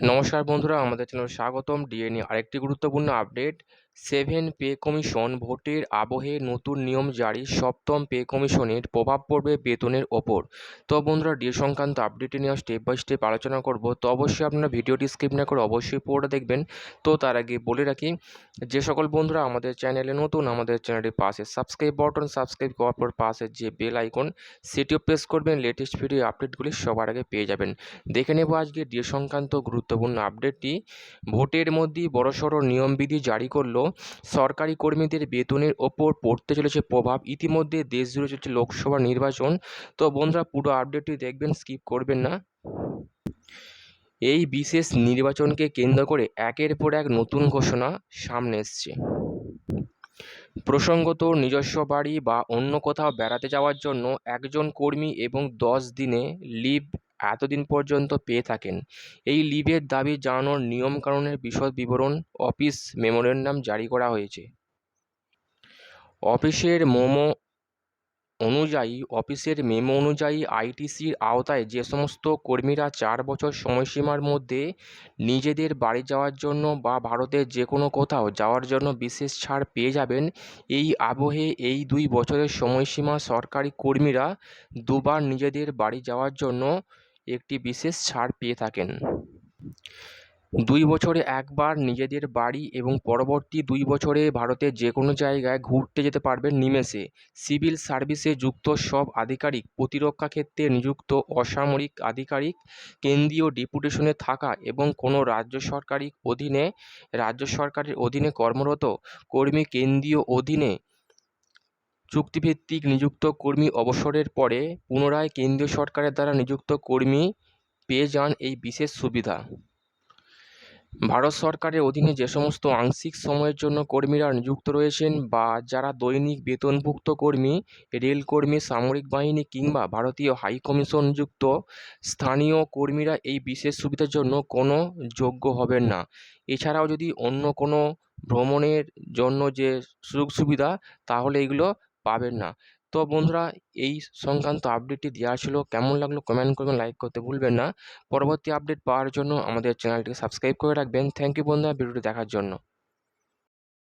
নমস্কার বন্ধুরা আমাদের চ্যানেলে স্বাগতম। ডিএনএ আরেকটি গুরুত্বপূর্ণ আপডেট সেভেন পে কমিশন ভোটের আবহে নতুন নিয়ম জারি সপ্তম পে কমিশনের প্রভাব পড়বে বেতনের ওপর। তো বন্ধুরা ডিএ সংক্রান্ত আপডেটে নিয়ে স্টেপ বাই স্টেপ আলোচনা করব। তো অবশ্যই আপনারা ভিডিওটি স্কিপ না করে অবশ্যই পুরোটা দেখবেন। তো তার আগে বলে রাখি, যে সকল বন্ধুরা আমাদের চ্যানেলে নতুন, আমাদের চ্যানেলের পাশে সাবস্ক্রাইব বাটন সাবস্ক্রাইব করার পর পাশে যে বেল আইকন সেটিও প্রেস করবেন। লেটেস্ট ভিডিও আপডেটগুলি সবার আগে পেয়ে যাবেন। দেখে নেব আজকে ডিএ সংক্রান্ত গুরুত্বপূর্ণ আপডেটটি ভোটের মধ্যেই বড়সড় নিয়মবিধি জারি করল সরকারি কর্মীদের বেতনের ওপর পড়তে চলেছে প্রভাব। ইতিমধ্যে দেশ জুড়ে চলছে লোকসভা নির্বাচন। তো বন্ধুরা, পুরো আপডেটটি দেখবেন, স্কিপ করবেন না। এই বিশেষ নির্বাচনকে কেন্দ্র করে একের পর এক নতুন ঘোষণা সামনে এসছে। প্রসঙ্গত, নিজস্ব বাড়ি বা অন্য কোথাও বেড়াতে যাওয়ার জন্য একজন কর্মী এবং দশ দিনে লিভ এতদিন পর্যন্ত পেয়ে থাকেন। এই লিভের দাবি জানানোর নিয়মকানুনের বিশদ বিবরণ অফিস মেমোরেন্ডাম জারি করা হয়েছে। অফিসের মোমো অনুযায়ী, অফিসের মেমো অনুযায়ী আইটিসির আওতায় যে সমস্ত কর্মীরা চার বছর সময়সীমার মধ্যে নিজেদের বাড়ি যাওয়ার জন্য বা ভারতের যে কোনো কোথাও যাওয়ার জন্য বিশেষ ছাড় পেয়ে যাবেন, এই আবহে এই দুই বছরের সময়সীমা সরকারি কর্মীরা দুবার নিজেদের বাড়ি যাওয়ার জন্য একটি বিশেষ ছাড় পেয়ে থাকেন। দুই বছরে একবার নিজেদের বাড়ি এবং পরবর্তী দুই বছরে ভারতের যে কোনো জায়গায় ঘুরতে যেতে পারবেন নিমেষে। সিভিল সার্ভিসে যুক্ত সব আধিকারিক, প্রতিরক্ষা ক্ষেত্রে নিযুক্ত অসামরিক আধিকারিক, কেন্দ্রীয় ডেপুটেশনে থাকা এবং কোনো রাজ্য সরকারি অধীনে, রাজ্য সরকারের অধীনে কর্মরত কর্মী কেন্দ্রীয় অধীনে চুক্তিভিত্তিক নিযুক্ত কর্মী অবসরের পরে পুনরায় কেন্দ্রীয় সরকারের দ্বারা নিযুক্ত কর্মী পেয়ে যান এই বিশেষ সুবিধা। ভারত সরকারের অধীনে যে সমস্ত আংশিক সময়ের জন্য কর্মীরা নিযুক্ত রয়েছেন বা যারা দৈনিক বেতনভুক্ত কর্মী, রেলকর্মী, সামরিক বাহিনী কিংবা ভারতীয় হাই কমিশন নিযুক্ত স্থানীয় কর্মীরা এই বিশেষ সুবিধার জন্য কোনো যোগ্য হবেন না। এছাড়াও যদি অন্য কোনো ভ্রমণের জন্য যে সুযোগ সুবিধা তাহলে এগুলো পাবেন না। তো বন্ধুরা এই সংক্রান্ত আপডেটটি দেওয়া ছিল। কেমন লাগল কমেন্ট করবেন লাইক করতে ভুলবেন না। পরবর্তী আপডেট পাওয়ার জন্য আমাদের চ্যানেলটিকে সাবস্ক্রাইব করে রাখবেন। থ্যাংক ইউ বন্ধুরা ভিডিওটি দেখার জন্য।